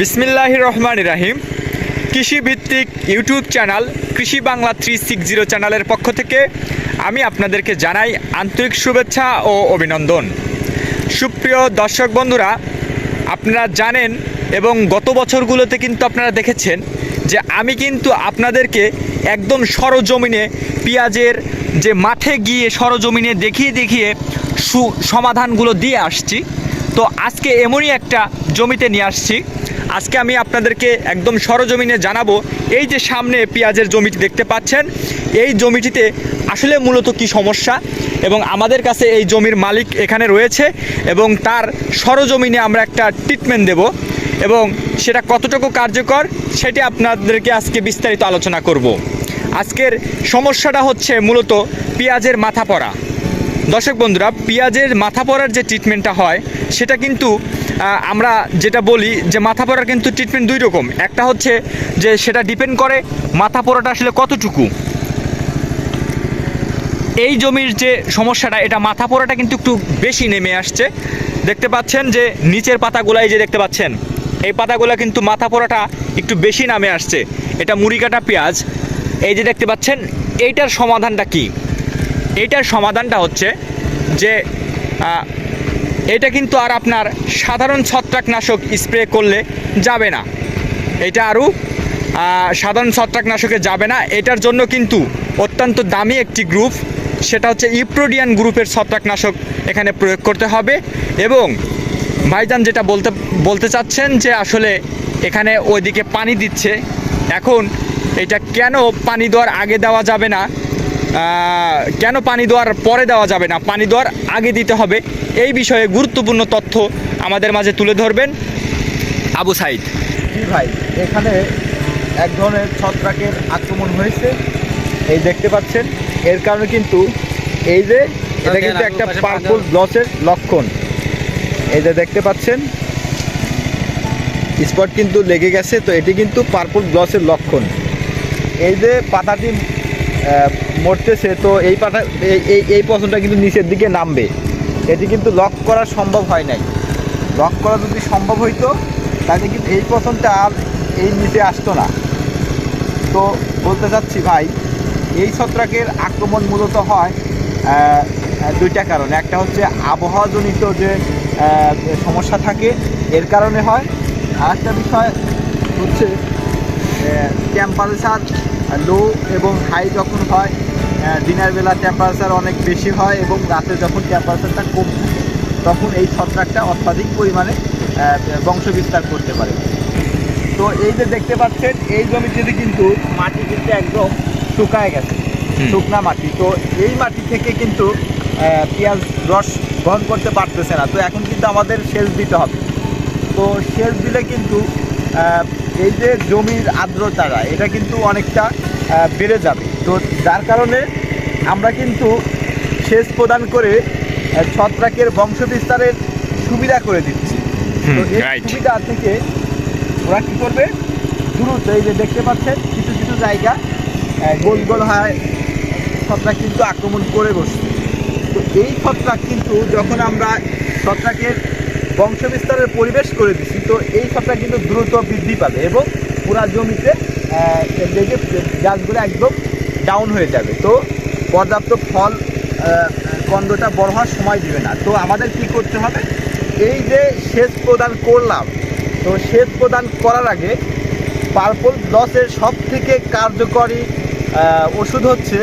বিসমিল্লাহ রহমান রাহিম। কৃষিভিত্তিক YouTube channel কৃষি বাংলা থ্রি সিক্স জিরো চ্যানেলের পক্ষ থেকে আমি আপনাদেরকে জানাই আন্তরিক শুভেচ্ছা ও অভিনন্দন। সুপ্রিয় দর্শক বন্ধুরা, আপনারা জানেন এবং গত বছরগুলোতে কিন্তু আপনারা দেখেছেন যে আমি কিন্তু আপনাদেরকে একদম সরজমিনে পেঁয়াজের যে মাঠে গিয়ে সরজমিনে দেখিয়ে দেখিয়ে সু, সমাধানগুলো দিয়ে আসছি। তো আজকে এমনই একটা জমিতে নিয়ে আসছি। আজকে আমি আপনাদেরকে একদম সরজমিনে জানাব এই যে সামনে পেঁয়াজের জমিটি দেখতে পাচ্ছেন। এই জমিটিতে আসলে মূলত কি সমস্যা এবং আমাদের কাছে এই জমির মালিক এখানে রয়েছে এবং তার সরজমিনে আমরা একটা ট্রিটমেন্ট দেব এবং সেটা কতটুকু কার্যকর সেটি আপনাদেরকে আজকে বিস্তারিত আলোচনা করব। আজকের সমস্যাটা হচ্ছে মূলত পেঁয়াজের মাথা পড়া দর্শক বন্ধুরা, পেঁয়াজের মাথা পড়ার যে ট্রিটমেন্টটা হয়, সেটা কিন্তু আমরা যেটা বলি যে মাথা পড়ার কিন্তু ট্রিটমেন্ট দুই রকম। একটা হচ্ছে যে সেটা ডিপেন্ড করে মাথা পড়াটা আসলে কতটুকু। এই জমির যে সমস্যাটা, এটা মাথা পোড়াটা কিন্তু একটু বেশি নেমে আসছে। দেখতে পাচ্ছেন যে নিচের পাতাগুলাই যে দেখতে পাচ্ছেন, এই পাতাগুলো কিন্তু মাথা পোড়াটা একটু বেশি নামে আসছে। এটা মুড়ি কাটা পেঁয়াজ। এই যে দেখতে পাচ্ছেন, এইটার সমাধানটা কি? এইটার সমাধানটা হচ্ছে যে এটা কিন্তু আর আপনার সাধারণ ছত্রাকনাশক স্প্রে করলে যাবে না। এটা আরও সাধারণ ছত্রাকনাশকে যাবে না। এটার জন্য কিন্তু অত্যন্ত দামি একটি গ্রুপ, সেটা হচ্ছে ইপ্রোডিয়ান গ্রুপের ছত্রাকনাশক এখানে প্রয়োগ করতে হবে। এবং ভাইজান যেটা বলতে বলতে চাচ্ছেন যে আসলে এখানে ওইদিকে পানি দিচ্ছে, এখন এটা কেন পানি দেওয়ার আগে দেওয়া যাবে না? কেন পানি দেওয়ার পরে দেওয়া যাবে না? পানি দেওয়ার আগে দিতে হবে। এই বিষয়ে গুরুত্বপূর্ণ তথ্য আমাদের মাঝে তুলে ধরবেন আবু সাইদ। জি ভাই এখানে এক ধরনের ছত্রাকের আক্রমণ হয়েছে। এই দেখতে পাচ্ছেন এর কারণে কিন্তু এই যে এটা কিন্তু একটা পার্পল ব্লসের লক্ষণ। এই যে দেখতে পাচ্ছেন স্পট কিন্তু লেগে গেছে তো এটি কিন্তু পার্পল ব্লসের লক্ষণ। এই যে পাতাটি মরতেছে, তো এই পাতা এই- এই পছন্দটা কিন্তু নিচের দিকে নামবে। এটি কিন্তু লক করা সম্ভব হয় নাই। লক করা যদি সম্ভব হইতো, তাহলে কিন্তু এই পছন্দটা আর এই নিচে আসতো না। তো বলতে চাচ্ছি ভাই, এই ছত্রাকের আক্রমণ মূলত হয় দুইটা কারণে। একটা হচ্ছে আবহাওয়াজনিত যে সমস্যা থাকে, এর কারণে হয়। আর একটা বিষয় হচ্ছে টেম্পারেচার লো এবং হাই যখন হয় দিনের বেলা টেম্পারেচার অনেক বেশি হয় এবং রাতে যখন টেম্পারেচারটা কম থাকে তখন এই ছত্রাকটা অত্যাধিক পরিমাণে আহ, বংশ বিস্তার করতে পারে। তো এই যে দেখতে পাচ্ছেন এই জমিতে কিন্তু মাটি কিন্তু একদম শুকায় গেছে শুকনা মাটি। তো এই মাটি থেকে কিন্তু পেঁয়াজ রস গ্রহণ করতে পারতেছে না। তো এখন কিন্তু আমাদের সেচ দিতে হবে। তো সেচ দিলে কিন্তু এই যে জমির আর্দ্রতাটা এটা কিন্তু অনেকটা বেড়ে যাবে। তো যার কারণে আমরা কিন্তু সেচ প্রদান করে ছত্রাকের বংশ বিস্তারের সুবিধা করে দিচ্ছি। তো এই সুবিধা থেকে ওরা কী করবে? দ্রুত এই যে দেখতে পাচ্ছেন কিছু কিছু জায়গা গোল গোল হয় ছত্রাক কিন্তু আক্রমণ করে বসছে। তো এই ছত্রাক কিন্তু যখন আমরা ছত্রাকের বংশ বিস্তারের পরিবেশ করে দিচ্ছি তো এই সবটা কিন্তু দ্রুত বৃদ্ধি পাবে এবং পুরা জমিতে যে গাছগুলো একদম ডাউন হয়ে যাবে। তো পর্যাপ্ত ফল কন্দটা বড় হওয়ার সময় দিবে না। তো আমাদের কি করতে হবে? এই যে সেচ প্রদান করলাম, তো সেচ প্রদান করার আগে পার্পল ব্লসের সব থেকে কার্যকরী ওষুধ হচ্ছে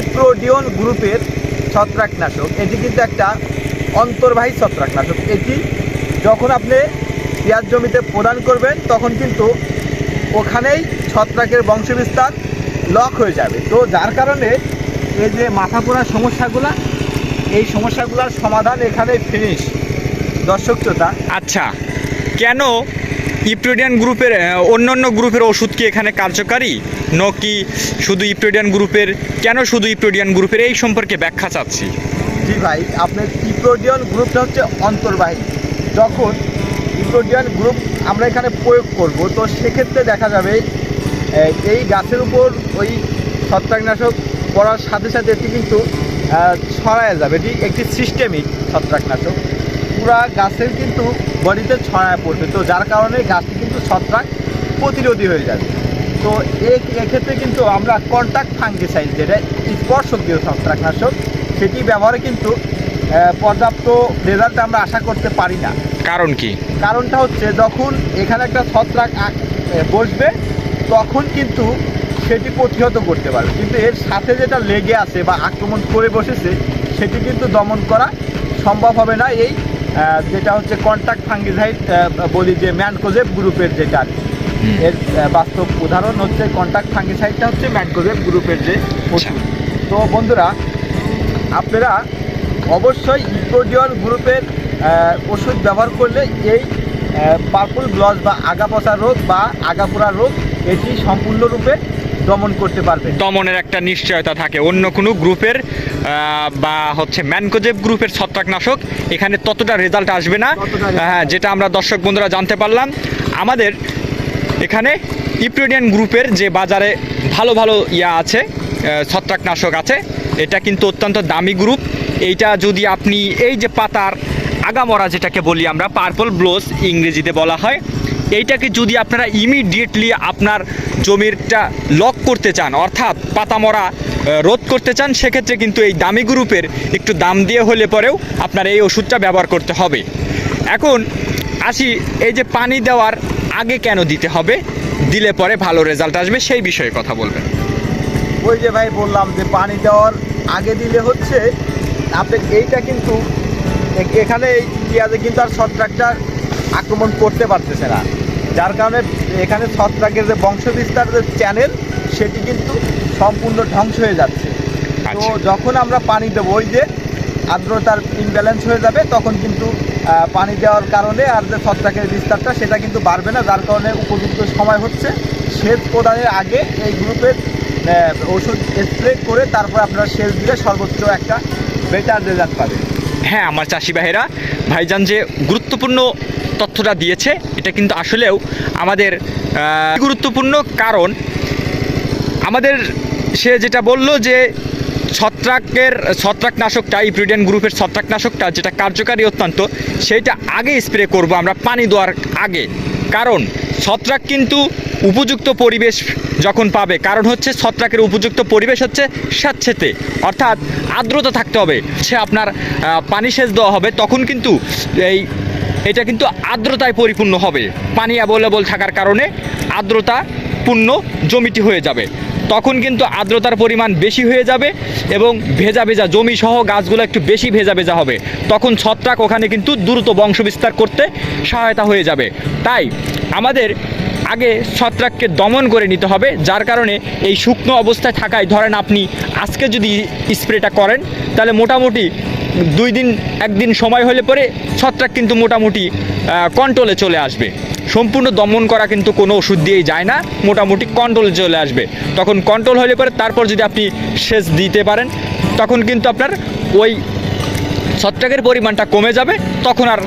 ইপ্রোডিয়ন গ্রুপের ছত্রাকনাশক। এটি কিন্তু একটা অন্তর্বাহী ছত্রাকনাশক। এটি যখন আপনি পেঁয়াজ জমিতে প্রদান করবেন, তখন কিন্তু ওখানেই ছত্রাকের বংশবিস্তার লক হয়ে যাবে। তো যার কারণে এই যে মাথা পোড়ার সমস্যাগুলা, এই সমস্যাগুলোর সমাধান এখানে ফিনিশ দর্শক শ্রোতা আচ্ছা কেন ইপ্রোডিয়ান গ্রুপের অন্য অন্য গ্রুপের ওষুধ কি এখানে কার্যকারী? নাকি শুধু ইপ্রোডিয়ান গ্রুপের, কেন শুধু ইপ্রোডিয়ান গ্রুপের এই সম্পর্কে ব্যাখ্যা চাচ্ছি? জি ভাই, আপনার ইপ্রোডিয়ন গ্রুপটা হচ্ছে অন্তর্বাহী। যখন ইপ্রোডিয়ন গ্রুপ আমরা এখানে প্রয়োগ করব, তো সেক্ষেত্রে দেখা যাবে এই- গাছের উপর ওই ছত্রাকনাশক পড়ার সাথে সাথে এটি কিন্তু ছড়ায় যাবে। এটি একটি সিস্টেমিক ছত্রাকনাশক। পুরা গাছের কিন্তু বডিতে ছড়ায় পড়বে। তো যার কারণে গাছটি কিন্তু ছত্রাক প্রতিরোধী হয়ে যাবে। তো এক্ষেত্রে কিন্তু আমরা কন্ট্যাক্ট ফাঙ্গিসাইড যেটা স্পর্শকীয় ছত্রাকনাশক সেটি ব্যবহারে কিন্তু পর্যাপ্ত রেজাল্ট আমরা আশা করতে পারি না। কারণ কি? কারণটা হচ্ছে যখন এখানে একটা ছত্রাক বসবে তখন কিন্তু সেটি প্রতিহত করতে পারবে। কিন্তু এর সাথে যেটা লেগে আছে বা আক্রমণ করে বসেছে সেটি কিন্তু দমন করা সম্ভব হবে না। এই যেটা হচ্ছে কন্ট্যাক্ট ফাঙ্গিসাইড বলি যে ম্যানকোজেব গ্রুপের যেটা আর এর বাস্তব উদাহরণ হচ্ছে কন্ট্যাক্ট ফাঙ্গিসাইডটা হচ্ছে ম্যানকোজেব গ্রুপের যে আচ্ছা। তো বন্ধুরা আপনারা অবশ্যই ইপ্রোডিওল গ্রুপের ওষুধ ব্যবহার করলে এই পার্পল গ্লস বা আগা পচা রোগ বা আগাপোড়া রোগ এটি সম্পূর্ণরূপে দমন করতে পারবে। দমনের একটা নিশ্চয়তা থাকে। অন্য কোনো গ্রুপের বা হচ্ছে ম্যানকোজেব গ্রুপের ছত্রাকনাশক এখানে ততটা রেজাল্ট আসবে না। হ্যাঁ যেটা আমরা দর্শক বন্ধুরা জানতে পারলাম আমাদের এখানে ইপ্রিডিয়ান গ্রুপের যে বাজারে ভালো ভালো ইয়া আছে ছত্রাকনাশক আছে এটা কিন্তু অত্যন্ত দামি গ্রুপ এইটা যদি আপনি এই যে পাতার আগামরা যেটাকে বলি আমরা পার্পল ব্লোস ইংরেজিতে বলা হয়, এইটাকে যদি আপনারা ইমিডিয়েটলি আপনার জমিরটা লক করতে চান, অর্থাৎ পাতামরা রোধ করতে চান, সেক্ষেত্রে কিন্তু এই দামি গ্রুপের একটু দাম দিয়ে হলে পরেও আপনার এই ওষুধটা ব্যবহার করতে হবে। এখন আসি, এই যে পানি দেওয়ার আগে কেন দিতে হবে, দিলে পরে ভালো রেজাল্ট আসবে, সেই বিষয়ে কথা বলবেন। ওই যে ভাই বললাম যে পানি দেওয়ার আগে দিলে হচ্ছে আপনি এইটা কিন্তু এখানে এই পেঁয়াজে কিন্তু আর ছত্রাকটা আক্রমণ করতে পারতেছে না। যার কারণে এখানে ছত্রাকের যে বংশবিস্তার যে চ্যানেল সেটি কিন্তু সম্পূর্ণ ধ্বংস হয়ে যাচ্ছে। তো আচ্ছা। যখন আমরা পানি দেবো ওই যে আর্দ্রতার ইমব্যালেন্স হয়ে যাবে তখন কিন্তু পানি দেওয়ার কারণে আর যে ছত্রাকের বিস্তারটা সেটা কিন্তু বাড়বে না যার কারণে উপযুক্ত সময় হচ্ছে। সেচ প্রদানের আগে এই গ্রুপের ওষুধ স্প্রে করে তারপর আপনারা সেচ দিলে সর্বোচ্চ একটা বেটার রেজাল্ট পাবেন। হ্যাঁ আমার চাষি ভাইয়েরা, ভাইজান যে গুরুত্বপূর্ণ তথ্যটা দিয়েছে, এটা কিন্তু আসলেও আমাদের গুরুত্বপূর্ণ কারণ আমাদের সে যেটা বলল যে ছত্রাকের, ছত্রাকনাশকটা ইপ্রিডিয়ান গ্রুপের ছত্রাকনাশকটা যেটা কার্যকারী অত্যন্ত, সেইটা আগে স্প্রে করব আমরা পানি দেওয়ার আগে। কারণ ছত্রাক কিন্তু উপযুক্ত পরিবেশ যখন পাবে, কারণ হচ্ছে ছত্রাকের উপযুক্ত পরিবেশ হচ্ছে স্যাঁতসেতে অর্থাৎ আর্দ্রতা থাকতে হবে, সে আপনার পানি সেচ দেওয়া হবে, তখন কিন্তু এই, এটা কিন্তু আর্দ্রতায় পরিপূর্ণ হবে। পানি অ্যাভেলেবল থাকার কারণে আর্দ্রতা পূর্ণ জমিটি হয়ে যাবে। তখন কিন্তু আর্দ্রতার পরিমাণ বেশি হয়ে যাবে এবং ভেজা ভেজা জমি সহ গাছগুলো একটু বেশি ভেজা ভেজা হবে। তখন ছত্রাক ওখানে কিন্তু দ্রুত বংশবিস্তার করতে সহায়তা হয়ে যাবে। তাই আমাদের আগে ছত্রাককে দমন করে নিতে হবে, যার কারণে এই শুকনো অবস্থায় থাকায় ধরেন আপনি আজকে যদি স্প্রেটা করেন, তাহলে মোটামুটি দুই দিন, একদিন সময় হলে পরে ছত্রাক কিন্তু মোটামুটি কন্ট্রোলে চলে আসবে। সম্পূর্ণ দমন করা কিন্তু কোনো ওষুধ দিয়েই যায় না, মোটামুটি কন্ট্রোলে চলে আসবে। তখন কন্ট্রোল হলে পরে তারপর যদি আপনি সেচ দিতে পারেন, তখন কিন্তু আপনার ওই ছত্রাকের পরিমাণটা কমে যাবে, তখন আর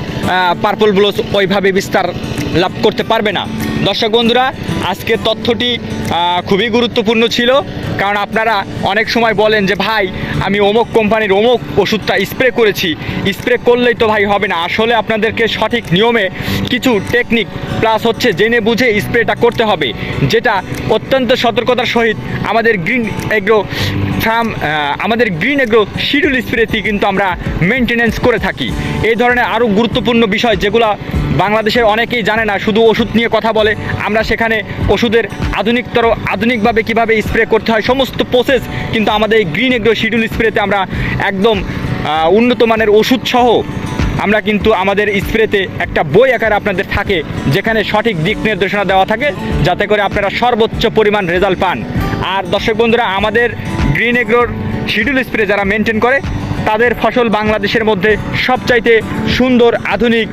পার্পল ব্লোস ওইভাবে বিস্তার লাভ করতে পারবে না। দর্শক বন্ধুরা আজকের তথ্যটি খুবই গুরুত্বপূর্ণ ছিল। কারণ আপনারা অনেক সময় বলেন যে, ভাই, আমি অমুক কোম্পানির অমুক ওষুধটা স্প্রে করেছি। স্প্রে করলেই তো ভাই হবে না। আসলে আপনাদেরকে সঠিক নিয়মে কিছু টেকনিক প্লাস হচ্ছে জেনে বুঝে স্প্রেটা করতে হবে, যেটা অত্যন্ত সতর্কতার সহিত আমাদের গ্রিন এগ্রো ফার্ম আমাদের গ্রিন এগ্রো শিডিউল স্প্রেতে কিন্তু আমরা মেনটেনেন্স করে থাকি। এই ধরনের আরও গুরুত্বপূর্ণ বিষয় যেগুলো বাংলাদেশের অনেকেই জানে না, শুধু ওষুধ নিয়ে কথা বলে। আমরা সেখানে ওষুধের আধুনিকতর, আধুনিকভাবে কীভাবে স্প্রে করতে হয়, সমস্ত প্রসেস কিন্তু আমাদের এই গ্রিন এগ্রো শিডিউল স্প্রেতে আমরা একদম উন্নত মানের ওষুধ সহ আমরা কিন্তু আমাদের স্প্রেতে একটা বই আকারে আপনাদের থাকে, যেখানে সঠিক দিক নির্দেশনা দেওয়া থাকে, যাতে করে আপনারা সর্বোচ্চ পরিমাণ রেজাল্ট পান। আর দর্শক বন্ধুরা, আমাদের গ্রিন এগ্রোর শিডিউল স্প্রে যারা মেনটেন করে, তাদের ফসল বাংলাদেশের মধ্যে সবচাইতে সুন্দর, আধুনিক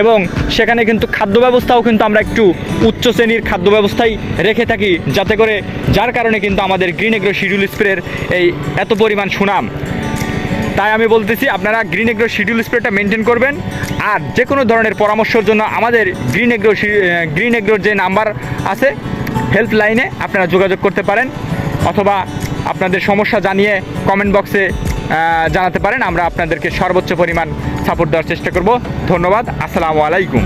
এবং সেখানে কিন্তু খাদ্য ব্যবস্থাও কিন্তু আমরা একটু উচ্চ শ্রেণির খাদ্য ব্যবস্থাই রেখে থাকি, যাতে করে যার কারণে কিন্তু আমাদের গ্রিন এগ্রো শিডিউল স্প্রের এই এত পরিমাণ সুনাম। তাই আমি বলতেছি, আপনারা গ্রিন এগ্রো শিডিউল স্প্রেটা মেনটেন করবেন আর যে কোনো ধরনের পরামর্শের জন্য আমাদের গ্রিন এগ্রো গ্রিন এগ্রোর যে নাম্বার আছে হেল্পলাইনে আপনারা যোগাযোগ করতে পারেন অথবা আপনাদের সমস্যা জানিয়ে কমেন্ট বক্সে জানাতে পারেন। আমরা আপনাদেরকে সর্বোচ্চ পরিমাণ সাপোর্ট দেওয়ার চেষ্টা করব। ধন্যবাদ। আসসালামু আলাইকুম।